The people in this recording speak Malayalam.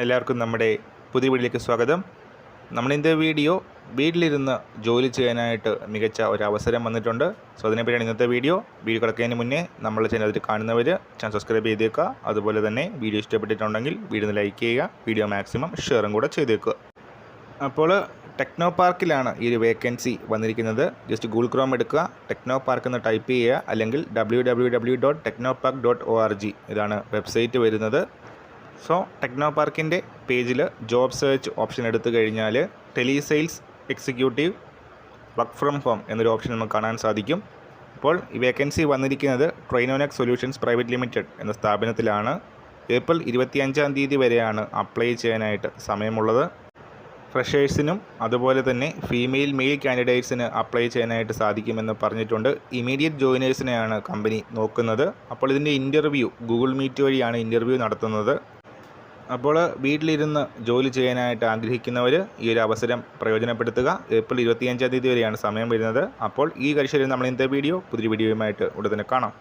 എല്ലാവർക്കും നമ്മുടെ പുതിയ വീഡിയോയിലേക്ക് സ്വാഗതം. നമ്മളിന്നത്തെ വീഡിയോ വീട്ടിലിരുന്ന് ജോലി ചെയ്യാനായിട്ട് മികച്ച ഒരു അവസരം വന്നിട്ടുണ്ട്. സോ അതിനെപ്പറ്റിയാണ് ഇന്നത്തെ വീഡിയോ. വീഡിയോ കിടക്കുന്നതിന് മുന്നേ നമ്മൾ ചാനൽ കാണുന്നവർ ചാനൽ സബ്സ്ക്രൈബ് ചെയ്തേക്കുക. അതുപോലെ തന്നെ വീഡിയോ ഇഷ്ടപ്പെട്ടിട്ടുണ്ടെങ്കിൽ വീഡിയോ ലൈക്ക് ചെയ്യുക. വീഡിയോ മാക്സിമം ഷെയറും കൂടെ ചെയ്തേക്കുക. അപ്പോൾ ടെക്നോ പാർക്കിലാണ് ഈ ഒരു വേക്കൻസി വന്നിരിക്കുന്നത്. ജസ്റ്റ് ഗൂഗിൾ ക്രോം എടുക്കുക. ടെക്നോ പാർക്ക് എന്ന് ടൈപ്പ് ചെയ്യുക. അല്ലെങ്കിൽ W W W dot Technopark dot O R G ഇതാണ് വെബ്സൈറ്റ് വരുന്നത്. സോ ടെക്നോ പാർക്കിന്റെ പേജിൽ ജോബ് സെർച്ച് ഓപ്ഷൻ എടുത്തു കഴിഞ്ഞാൽ telesales executive work from home എന്നൊരു ഓപ്ഷൻ നമുക്ക് കാണാൻ സാധിക്കും. ഇപ്പോൾ ഈ വേക്കൻസി വന്നിരിക്കുന്നത് ട്രെയിനോനെക് സൊല്യൂഷൻസ് പ്രൈവറ്റ് ലിമിറ്റഡ് എന്ന സ്ഥാപനത്തിലാണ്. ഏപ്രിൽ ഇരുപത്തിയഞ്ചാം തീയതി വരെയാണ് അപ്ലൈ ചെയ്യാനായിട്ട് സമയമുള്ളത്. ഫ്രഷേഴ്സിനും അതുപോലെ തന്നെ ഫീമെയിൽ മെയിൽ കാൻഡിഡേറ്റ്സിന് അപ്ലൈ ചെയ്യാനായിട്ട് സാധിക്കുമെന്ന് പറഞ്ഞിട്ടുണ്ട്. ഇമീഡിയറ്റ് ജോയിനേഴ്സിനെയാണ് കമ്പനി നോക്കുന്നത്. അപ്പോൾ ഇതിന്റെ ഇന്റർവ്യൂ ഗൂഗിൾ മീറ്റ് വഴിയാണ് ഇന്റർവ്യൂ നടത്തുന്നത്. അപ്പോൾ വീട്ടിലിരുന്ന് ജോലി ചെയ്യാനായിട്ട് ആഗ്രഹിക്കുന്നവർ ഈ ഒരു അവസരം പ്രയോജനപ്പെടുത്തുക. ഏപ്രിൽ ഇരുപത്തിയഞ്ചാം തീയതി വരെയാണ് സമയം വരുന്നത്. അപ്പോൾ ഈ കഴിച്ചു നമ്മൾ ഇന്നത്തെ വീഡിയോ പുതിയ വീഡിയോയുമായിട്ട് ഉടനെ കാണാം.